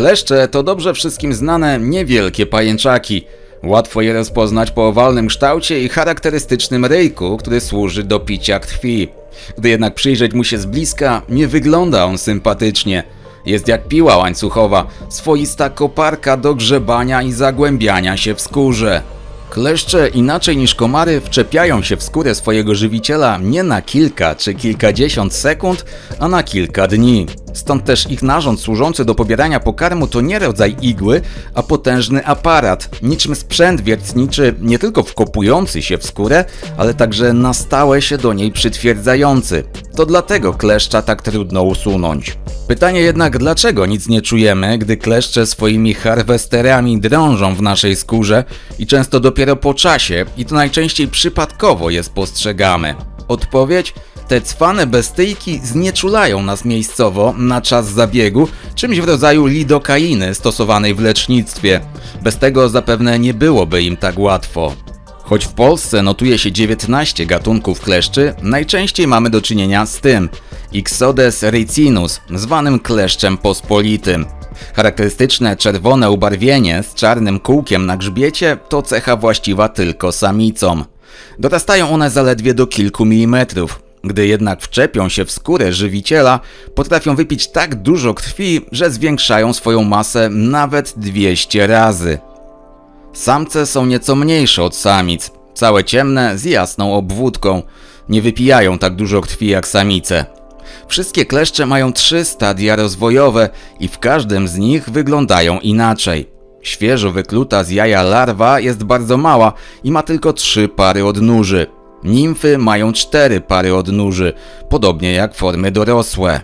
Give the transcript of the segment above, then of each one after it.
Kleszcze to dobrze wszystkim znane niewielkie pajęczaki. Łatwo je rozpoznać po owalnym kształcie i charakterystycznym ryjku, który służy do picia krwi. Gdy jednak przyjrzeć mu się z bliska, nie wygląda on sympatycznie. Jest jak piła łańcuchowa, swoista koparka do grzebania i zagłębiania się w skórze. Kleszcze inaczej niż komary wczepiają się w skórę swojego żywiciela nie na kilka czy kilkadziesiąt sekund, a na kilka dni. Stąd też ich narząd służący do pobierania pokarmu to nie rodzaj igły, a potężny aparat, niczym sprzęt wiertniczy nie tylko wkopujący się w skórę, ale także na stałe się do niej przytwierdzający. To dlatego kleszcza tak trudno usunąć. Pytanie jednak, dlaczego nic nie czujemy, gdy kleszcze swoimi harwesterami drążą w naszej skórze i często dopiero po czasie, i to najczęściej przypadkowo je spostrzegamy? Odpowiedź? Te cwane bestyjki znieczulają nas miejscowo na czas zabiegu, czymś w rodzaju lidokainy stosowanej w lecznictwie. Bez tego zapewne nie byłoby im tak łatwo. Choć w Polsce notuje się 19 gatunków kleszczy, najczęściej mamy do czynienia z tym Ixodes ricinus, zwanym kleszczem pospolitym. Charakterystyczne czerwone ubarwienie z czarnym kółkiem na grzbiecie to cecha właściwa tylko samicom. Dorastają one zaledwie do kilku milimetrów. Gdy jednak wczepią się w skórę żywiciela, potrafią wypić tak dużo krwi, że zwiększają swoją masę nawet 200 razy. Samce są nieco mniejsze od samic, całe ciemne z jasną obwódką. Nie wypijają tak dużo krwi jak samice. Wszystkie kleszcze mają trzy stadia rozwojowe i w każdym z nich wyglądają inaczej. Świeżo wykluta z jaja larwa jest bardzo mała i ma tylko trzy pary odnóży. Nimfy mają cztery pary odnóży, podobnie jak formy dorosłe.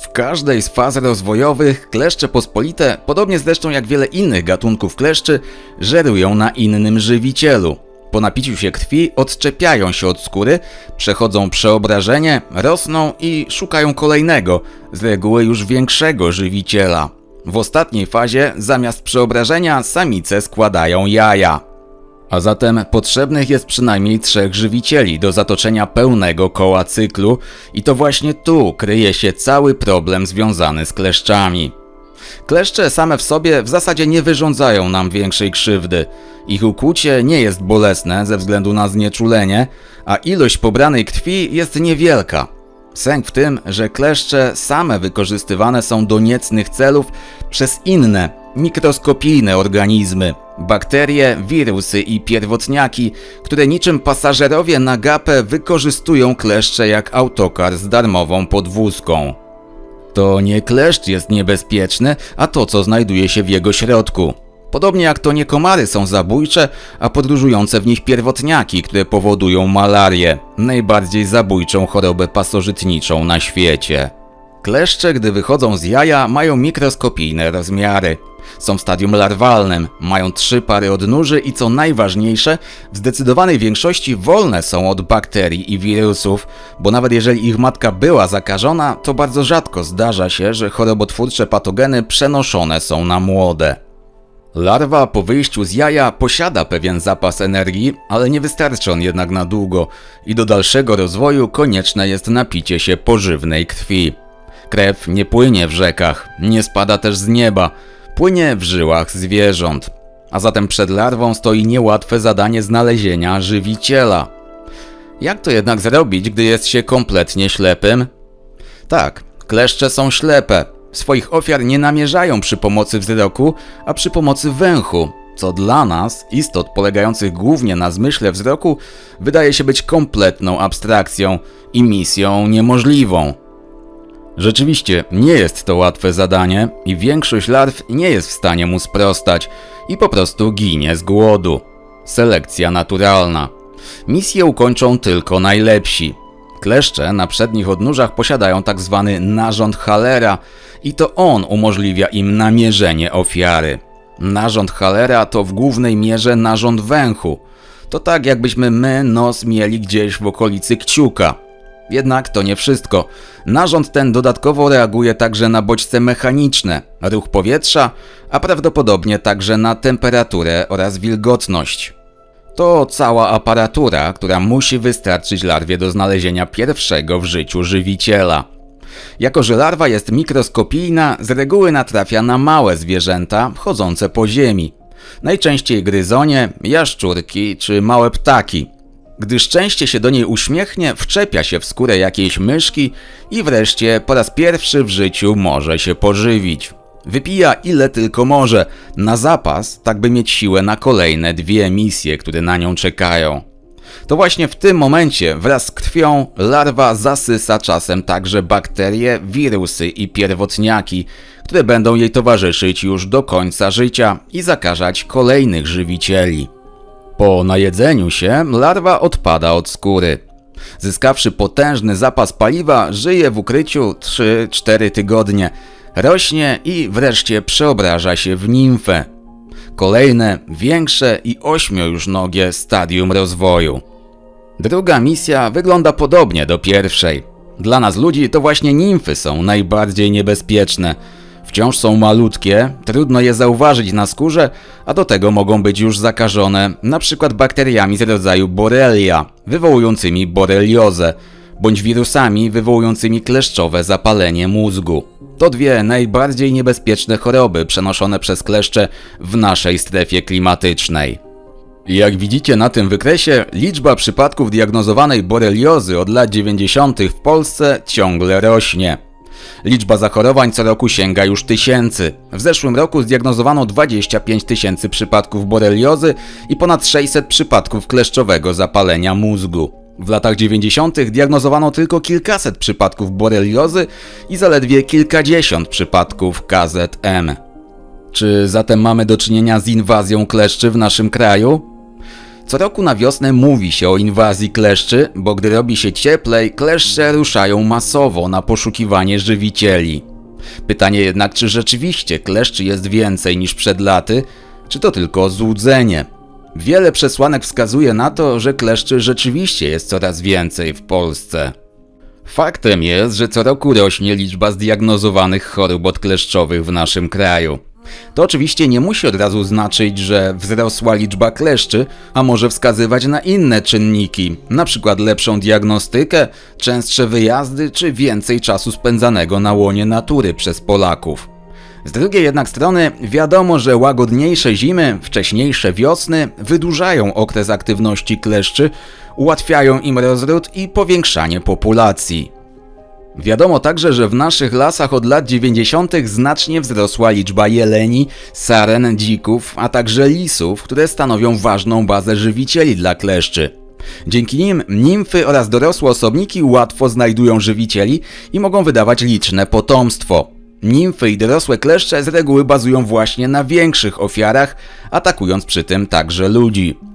W każdej z faz rozwojowych kleszcze pospolite, podobnie zresztą jak wiele innych gatunków kleszczy, żerują na innym żywicielu. Po napiciu się krwi odczepiają się od skóry, przechodzą przeobrażenie, rosną i szukają kolejnego, z reguły już większego żywiciela. W ostatniej fazie zamiast przeobrażenia samice składają jaja. A zatem potrzebnych jest przynajmniej trzech żywicieli do zatoczenia pełnego koła cyklu i to właśnie tu kryje się cały problem związany z kleszczami. Kleszcze same w sobie w zasadzie nie wyrządzają nam większej krzywdy. Ich ukłucie nie jest bolesne ze względu na znieczulenie, a ilość pobranej krwi jest niewielka. Sęk w tym, że kleszcze same wykorzystywane są do niecnych celów przez inne, mikroskopijne organizmy, bakterie, wirusy i pierwotniaki, które niczym pasażerowie na gapę wykorzystują kleszcze jak autokar z darmową podwózką. To nie kleszcz jest niebezpieczny, a to, co znajduje się w jego środku. Podobnie jak to nie komary są zabójcze, a podróżujące w nich pierwotniaki, które powodują malarię, najbardziej zabójczą chorobę pasożytniczą na świecie. Kleszcze, gdy wychodzą z jaja, mają mikroskopijne rozmiary. Są w stadium larwalnym, mają trzy pary odnóży i co najważniejsze, w zdecydowanej większości wolne są od bakterii i wirusów, bo nawet jeżeli ich matka była zakażona, to bardzo rzadko zdarza się, że chorobotwórcze patogeny przenoszone są na młode. Larwa po wyjściu z jaja posiada pewien zapas energii, ale nie wystarczy on jednak na długo i do dalszego rozwoju konieczne jest napicie się pożywnej krwi. Krew nie płynie w rzekach, nie spada też z nieba, płynie w żyłach zwierząt. A zatem przed larwą stoi niełatwe zadanie znalezienia żywiciela. Jak to jednak zrobić, gdy jest się kompletnie ślepym? Tak, kleszcze są ślepe. Swoich ofiar nie namierzają przy pomocy wzroku, a przy pomocy węchu, co dla nas, istot polegających głównie na zmyśle wzroku, wydaje się być kompletną abstrakcją i misją niemożliwą. Rzeczywiście nie jest to łatwe zadanie i większość larw nie jest w stanie mu sprostać i po prostu ginie z głodu. Selekcja naturalna. Misję ukończą tylko najlepsi. Kleszcze na przednich odnóżach posiadają tak zwany narząd Hallera i to on umożliwia im namierzenie ofiary. Narząd Hallera to w głównej mierze narząd węchu. To tak jakbyśmy my nos mieli gdzieś w okolicy kciuka. Jednak to nie wszystko. Narząd ten dodatkowo reaguje także na bodźce mechaniczne, ruch powietrza, a prawdopodobnie także na temperaturę oraz wilgotność. To cała aparatura, która musi wystarczyć larwie do znalezienia pierwszego w życiu żywiciela. Jako, że larwa jest mikroskopijna, z reguły natrafia na małe zwierzęta chodzące po ziemi. Najczęściej gryzonie, jaszczurki czy małe ptaki. Gdy szczęście się do niej uśmiechnie, wczepia się w skórę jakiejś myszki i wreszcie po raz pierwszy w życiu może się pożywić. Wypija ile tylko może, na zapas, tak by mieć siłę na kolejne dwie misje, które na nią czekają. To właśnie w tym momencie wraz z krwią larwa zasysa czasem także bakterie, wirusy i pierwotniaki, które będą jej towarzyszyć już do końca życia i zakażać kolejnych żywicieli. Po najedzeniu się larwa odpada od skóry. Zyskawszy potężny zapas paliwa, żyje w ukryciu 3-4 tygodnie, rośnie i wreszcie przeobraża się w nimfę. Kolejne, większe i ośmiu już nogie stadium rozwoju. Druga misja wygląda podobnie do pierwszej. Dla nas ludzi to właśnie nimfy są najbardziej niebezpieczne. Wciąż są malutkie, trudno je zauważyć na skórze, a do tego mogą być już zakażone np. bakteriami z rodzaju Borrelia, wywołującymi boreliozę, bądź wirusami wywołującymi kleszczowe zapalenie mózgu. To dwie najbardziej niebezpieczne choroby przenoszone przez kleszcze w naszej strefie klimatycznej. Jak widzicie na tym wykresie, liczba przypadków diagnozowanej boreliozy od lat 90. w Polsce ciągle rośnie. Liczba zachorowań co roku sięga już tysięcy. W zeszłym roku zdiagnozowano 25 tysięcy przypadków boreliozy i ponad 600 przypadków kleszczowego zapalenia mózgu. W latach 90. diagnozowano tylko kilkaset przypadków boreliozy i zaledwie kilkadziesiąt przypadków KZM. Czy zatem mamy do czynienia z inwazją kleszczy w naszym kraju? Co roku na wiosnę mówi się o inwazji kleszczy, bo gdy robi się cieplej, kleszcze ruszają masowo na poszukiwanie żywicieli. Pytanie jednak, czy rzeczywiście kleszczy jest więcej niż przed laty, czy to tylko złudzenie? Wiele przesłanek wskazuje na to, że kleszczy rzeczywiście jest coraz więcej w Polsce. Faktem jest, że co roku rośnie liczba zdiagnozowanych chorób odkleszczowych w naszym kraju. To oczywiście nie musi od razu znaczyć, że wzrosła liczba kleszczy, a może wskazywać na inne czynniki, np. lepszą diagnostykę, częstsze wyjazdy czy więcej czasu spędzanego na łonie natury przez Polaków. Z drugiej jednak strony wiadomo, że łagodniejsze zimy, wcześniejsze wiosny wydłużają okres aktywności kleszczy, ułatwiają im rozród i powiększanie populacji. Wiadomo także, że w naszych lasach od lat 90. znacznie wzrosła liczba jeleni, saren, dzików, a także lisów, które stanowią ważną bazę żywicieli dla kleszczy. Dzięki nim nimfy oraz dorosłe osobniki łatwo znajdują żywicieli i mogą wydawać liczne potomstwo. Nimfy i dorosłe kleszcze z reguły bazują właśnie na większych ofiarach, atakując przy tym także ludzi.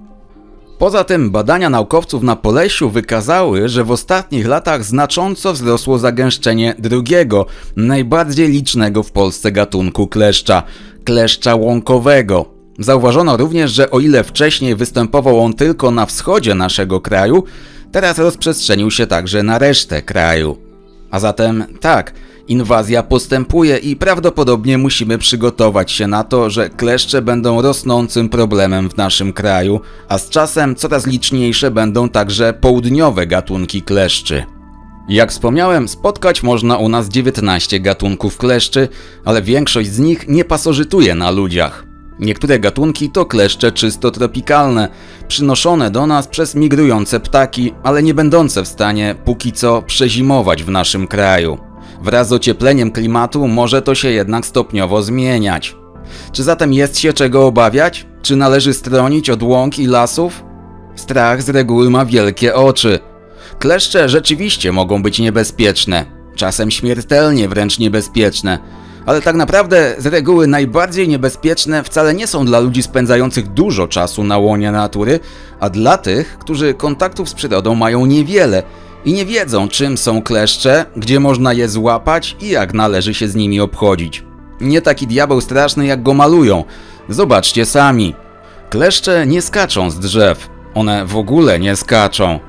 Poza tym badania naukowców na Polesiu wykazały, że w ostatnich latach znacząco wzrosło zagęszczenie drugiego, najbardziej licznego w Polsce gatunku kleszcza kleszcza łąkowego. Zauważono również, że o ile wcześniej występował on tylko na wschodzie naszego kraju, teraz rozprzestrzenił się także na resztę kraju. A zatem tak, Inwazja postępuje i prawdopodobnie musimy przygotować się na to, że kleszcze będą rosnącym problemem w naszym kraju, a z czasem coraz liczniejsze będą także południowe gatunki kleszczy. Jak wspomniałem, spotkać można u nas 19 gatunków kleszczy, ale większość z nich nie pasożytuje na ludziach. Niektóre gatunki to kleszcze czysto tropikalne, przynoszone do nas przez migrujące ptaki, ale nie będące w stanie póki co przezimować w naszym kraju. Wraz z ociepleniem klimatu może to się jednak stopniowo zmieniać. Czy zatem jest się czego obawiać? Czy należy stronić od łąk i lasów? Strach z reguły ma wielkie oczy. Kleszcze rzeczywiście mogą być niebezpieczne, czasem śmiertelnie wręcz niebezpieczne, ale tak naprawdę z reguły najbardziej niebezpieczne wcale nie są dla ludzi spędzających dużo czasu na łonie natury, a dla tych, którzy kontaktów z przyrodą mają niewiele i nie wiedzą, czym są kleszcze, gdzie można je złapać i jak należy się z nimi obchodzić. Nie taki diabeł straszny, jak go malują. Zobaczcie sami. Kleszcze nie skaczą z drzew. One w ogóle nie skaczą.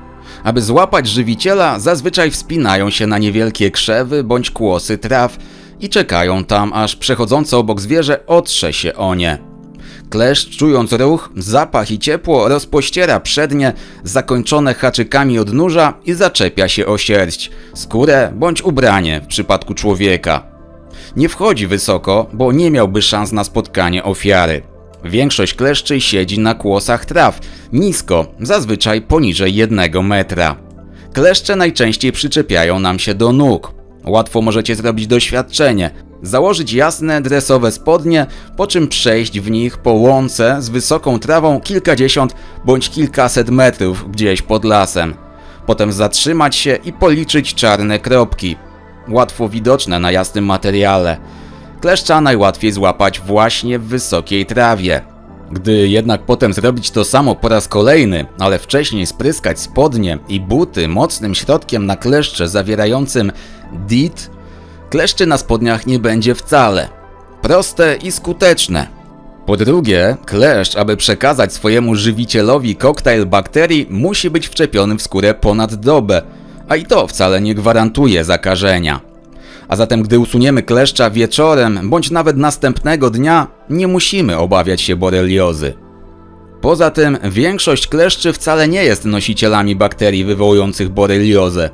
Aby złapać żywiciela, zazwyczaj wspinają się na niewielkie krzewy bądź kłosy traw i czekają tam, aż przechodzące obok zwierzę otrze się o nie. Kleszcz, czując ruch, zapach i ciepło, rozpościera przednie, zakończone haczykami odnóża i zaczepia się o sierść, skórę bądź ubranie w przypadku człowieka. Nie wchodzi wysoko, bo nie miałby szans na spotkanie ofiary. Większość kleszczy siedzi na kłosach traw, nisko, zazwyczaj poniżej jednego metra. Kleszcze najczęściej przyczepiają nam się do nóg. Łatwo możecie zrobić doświadczenie. Założyć jasne, dresowe spodnie, po czym przejść w nich po łące z wysoką trawą kilkadziesiąt bądź kilkaset metrów gdzieś pod lasem. Potem zatrzymać się i policzyć czarne kropki. Łatwo widoczne na jasnym materiale. Kleszcza najłatwiej złapać właśnie w wysokiej trawie. Gdy jednak potem zrobić to samo po raz kolejny, ale wcześniej spryskać spodnie i buty mocnym środkiem na kleszcze zawierającym DIT, kleszczy na spodniach nie będzie wcale. Proste i skuteczne. Po drugie, kleszcz, aby przekazać swojemu żywicielowi koktajl bakterii, musi być wczepiony w skórę ponad dobę, a i to wcale nie gwarantuje zakażenia. A zatem, gdy usuniemy kleszcza wieczorem bądź nawet następnego dnia, nie musimy obawiać się boreliozy. Poza tym, większość kleszczy wcale nie jest nosicielami bakterii wywołujących boreliozę.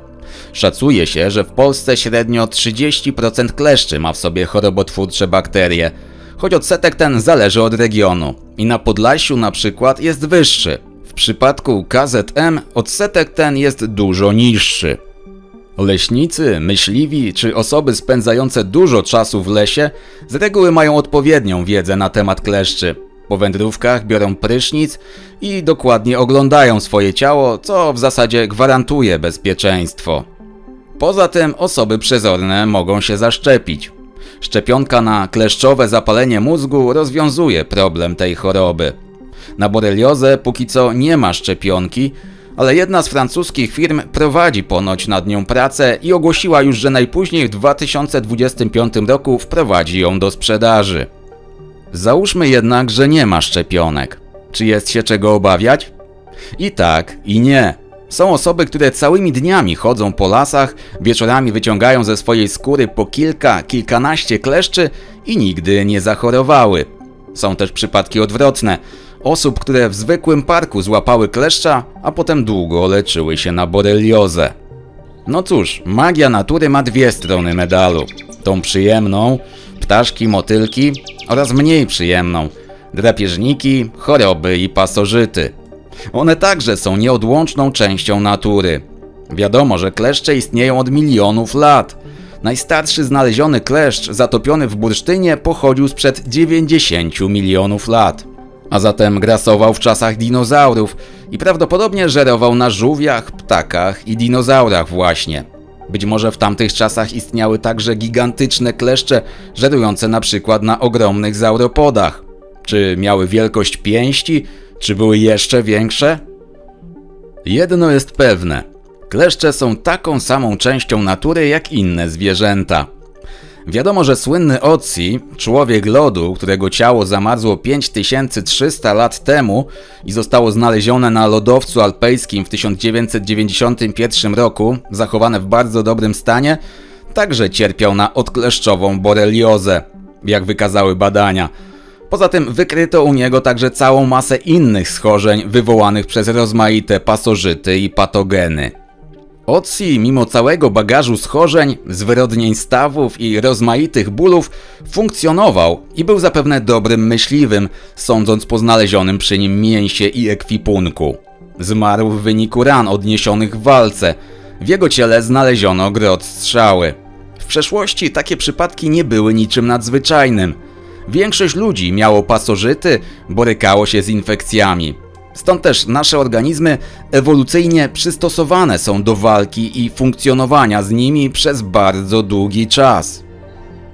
Szacuje się, że w Polsce średnio 30% kleszczy ma w sobie chorobotwórcze bakterie, choć odsetek ten zależy od regionu. I na Podlasiu na przykład jest wyższy. W przypadku KZM odsetek ten jest dużo niższy. Leśnicy, myśliwi czy osoby spędzające dużo czasu w lesie z reguły mają odpowiednią wiedzę na temat kleszczy. Po wędrówkach biorą prysznic i dokładnie oglądają swoje ciało, co w zasadzie gwarantuje bezpieczeństwo. Poza tym osoby przezorne mogą się zaszczepić. Szczepionka na kleszczowe zapalenie mózgu rozwiązuje problem tej choroby. Na boreliozę póki co nie ma szczepionki, ale jedna z francuskich firm prowadzi ponoć nad nią pracę i ogłosiła już, że najpóźniej w 2025 roku wprowadzi ją do sprzedaży. Załóżmy jednak, że nie ma szczepionek. Czy jest się czego obawiać? I tak, i nie. Są osoby, które całymi dniami chodzą po lasach, wieczorami wyciągają ze swojej skóry po kilka, kilkanaście kleszczy i nigdy nie zachorowały. Są też przypadki odwrotne. Osób, które w zwykłym parku złapały kleszcza, a potem długo leczyły się na boreliozę. No cóż, magia natury ma dwie strony medalu. Tą przyjemną, ptaszki, motylki oraz mniej przyjemną, drapieżniki, choroby i pasożyty. One także są nieodłączną częścią natury. Wiadomo, że kleszcze istnieją od milionów lat. Najstarszy znaleziony kleszcz zatopiony w bursztynie pochodził sprzed 90 milionów lat. A zatem grasował w czasach dinozaurów i prawdopodobnie żerował na żółwiach, ptakach i dinozaurach właśnie. Być może w tamtych czasach istniały także gigantyczne kleszcze żerujące na przykład na ogromnych zauropodach. Czy miały wielkość pięści, czy były jeszcze większe? Jedno jest pewne. Kleszcze są taką samą częścią natury jak inne zwierzęta. Wiadomo, że słynny Otzi, człowiek lodu, którego ciało zamarzło 5300 lat temu i zostało znalezione na lodowcu alpejskim w 1991 roku, zachowane w bardzo dobrym stanie, także cierpiał na odkleszczową boreliozę, jak wykazały badania. Poza tym wykryto u niego także całą masę innych schorzeń wywołanych przez rozmaite pasożyty i patogeny. Otzi, mimo całego bagażu schorzeń, zwyrodnień stawów i rozmaitych bólów, funkcjonował i był zapewne dobrym myśliwym, sądząc po znalezionym przy nim mięsie i ekwipunku. Zmarł w wyniku ran odniesionych w walce. W jego ciele znaleziono grot strzały. W przeszłości takie przypadki nie były niczym nadzwyczajnym. Większość ludzi miało pasożyty, borykało się z infekcjami. Stąd też nasze organizmy ewolucyjnie przystosowane są do walki i funkcjonowania z nimi przez bardzo długi czas.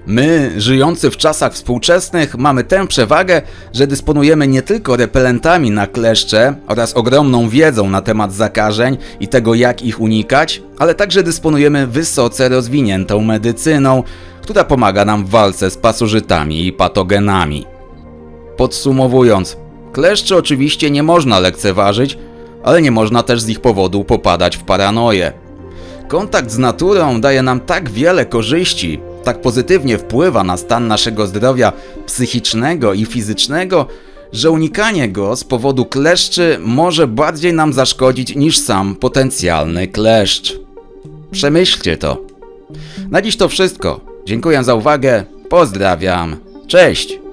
My, żyjący w czasach współczesnych, mamy tę przewagę, że dysponujemy nie tylko repelentami na kleszcze oraz ogromną wiedzą na temat zakażeń i tego, jak ich unikać, ale także dysponujemy wysoce rozwiniętą medycyną, która pomaga nam w walce z pasożytami i patogenami. Podsumowując, kleszczy oczywiście nie można lekceważyć, ale nie można też z ich powodu popadać w paranoję. Kontakt z naturą daje nam tak wiele korzyści, tak pozytywnie wpływa na stan naszego zdrowia psychicznego i fizycznego, że unikanie go z powodu kleszczy może bardziej nam zaszkodzić niż sam potencjalny kleszcz. Przemyślcie to. Na dziś to wszystko. Dziękuję za uwagę. Pozdrawiam. Cześć!